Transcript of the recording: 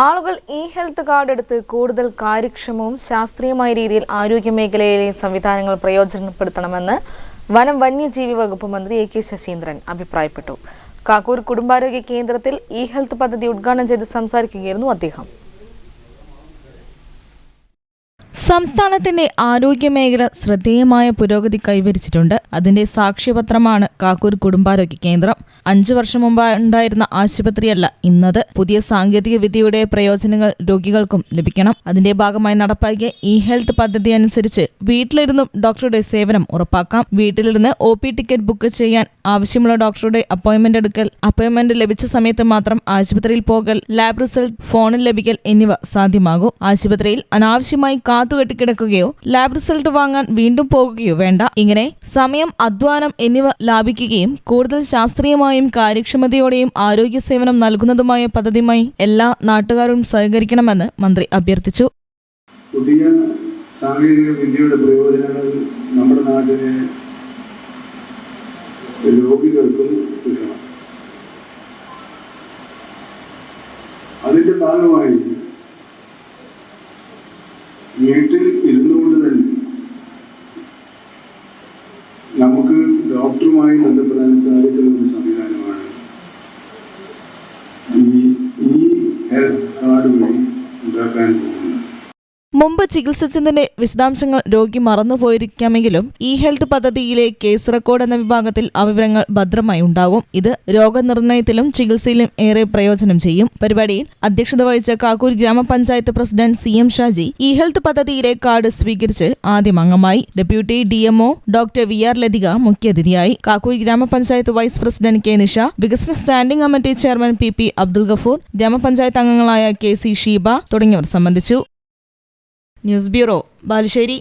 ആളുകൾ E health card എടുത്ത് കൂടുതൽ കാര്യക്ഷമവും ശാസ്ത്രീയമായ രീതിയിൽ ആരോഗ്യ മേഖലയിലെ സംവിധാനങ്ങൾ പ്രയോജനപ്പെടുത്തണമെന്ന് വനം വന്യജീവി വകുപ്പ് മന്ത്രി എ കെ ശശീന്ദ്രൻ അഭിപ്രായപ്പെട്ടു. കാക്കൂർ കുടുംബാരോഗ്യ കേന്ദ്രത്തിൽ ഇ ഹെൽത്ത് പദ്ധതി ഉദ്ഘാടനം ചെയ്ത് സംസാരിക്കുകയായിരുന്നു അദ്ദേഹം. സംസ്ഥാനത്തിന്റെ ആരോഗ്യ മേഖല ശ്രദ്ധേയമായ പുരോഗതി കൈവരിച്ചിട്ടുണ്ട്. അതിന്റെ സാക്ഷ്യപത്രമാണ് കാക്കൂർ കുടുംബാരോഗ്യ കേന്ദ്രം. അഞ്ചു വർഷം മുമ്പ് ഉണ്ടായിരുന്ന ആശുപത്രിയല്ല ഇന്നത്. പുതിയ സാങ്കേതിക വിദ്യയുടെ പ്രയോജനങ്ങൾ രോഗികൾക്കും ലഭിക്കണം. അതിന്റെ ഭാഗമായി നടപ്പാക്കിയ ഇ ഹെൽത്ത് പദ്ധതി അനുസരിച്ച് വീട്ടിലിരുന്നും ഡോക്ടറുടെ സേവനം ഉറപ്പാക്കാം. വീട്ടിലിരുന്ന് ഒ പി ടിക്കറ്റ് ബുക്ക് ചെയ്യാൻ ആവശ്യമുള്ള ഡോക്ടറുടെ അപ്പോയിന്റ്മെന്റ് എടുക്കൽ അപ്പോയിന്റ്മെന്റ് ലഭിച്ച സമയത്ത് മാത്രം ആശുപത്രിയിൽ പോകൽ ലാബ് റിസൾട്ട് ഫോണിൽ ലഭിക്കൽ എന്നിവ സാധ്യമാകും. ആശുപത്രിയിൽ അനാവശ്യമായി കാത്തുകെട്ടിക്കിടക്കുകയോ ലാബ് റിസൾട്ട് വാങ്ങാൻ വീണ്ടും പോകുകയോ വേണ്ട. ഇങ്ങനെ സമയം അധ്വാനം എന്നിവ ലാഭിക്കുകയും കൂടുതൽ ശാസ്ത്രീയമായും കാര്യക്ഷമതയോടെയും ആരോഗ്യ സേവനം നൽകുന്നതുമായ പദ്ധതിയുമായി എല്ലാ നാട്ടുകാരും സഹകരിക്കണമെന്ന് മന്ത്രി അഭ്യർത്ഥിച്ചു. പുതിയ സാങ്കേതിക വിദ്യയുടെ പ്രയോജനങ്ങൾ നമ്മുടെ നാട്ടിലെ രോഗികൾക്കും കിട്ടണം. അതിന്റെ ഭാഗമായി വീട്ടിൽ ഇരുന്നുകൊണ്ട് തന്നെ നമുക്ക് ഡോക്ടറുമായി ബന്ധപ്പെടാൻ സാധിക്കുന്ന ഒരു സംവിധാനമാണ് ഈ ഈ ഹെൽത്ത് കാർഡ് വഴി ഉണ്ടാക്കാൻ പോകുന്നത്. മുമ്പ് ചികിത്സിച്ചതിന്റെ വിശദാംശങ്ങൾ രോഗി മറന്നുപോയിരിക്കാമെങ്കിലും ഇ ഹെൽത്ത് പദ്ധതിയിലെ കേസ് റെക്കോർഡ് എന്ന വിഭാഗത്തിൽ ആ വിവരങ്ങൾ ഭദ്രമായി ഉണ്ടാകും. ഇത് രോഗനിർണയത്തിലും ചികിത്സയിലും ഏറെ പ്രയോജനം ചെയ്യും. പരിപാടിയിൽ അധ്യക്ഷത വഹിച്ച കാക്കൂർ ഗ്രാമപഞ്ചായത്ത് president C M Shaji E health പദ്ധതിയിലെ കാർഡ് സ്വീകരിച്ച് ആദ്യം അംഗമായി. Deputy D MO doctor V R Lathika മുഖ്യാതിഥിയായി. കാക്കൂർ ഗ്രാമപഞ്ചായത്ത് വൈസ് പ്രസിഡന്റ് കെ നിഷ വികസന standing committee chairman P P Abdul Gafoor ഗ്രാമപഞ്ചായത്ത് അംഗങ്ങളായ കെ സി ഷീബ തുടങ്ങിയവർ സംബന്ധിച്ചു. News bureau Balussery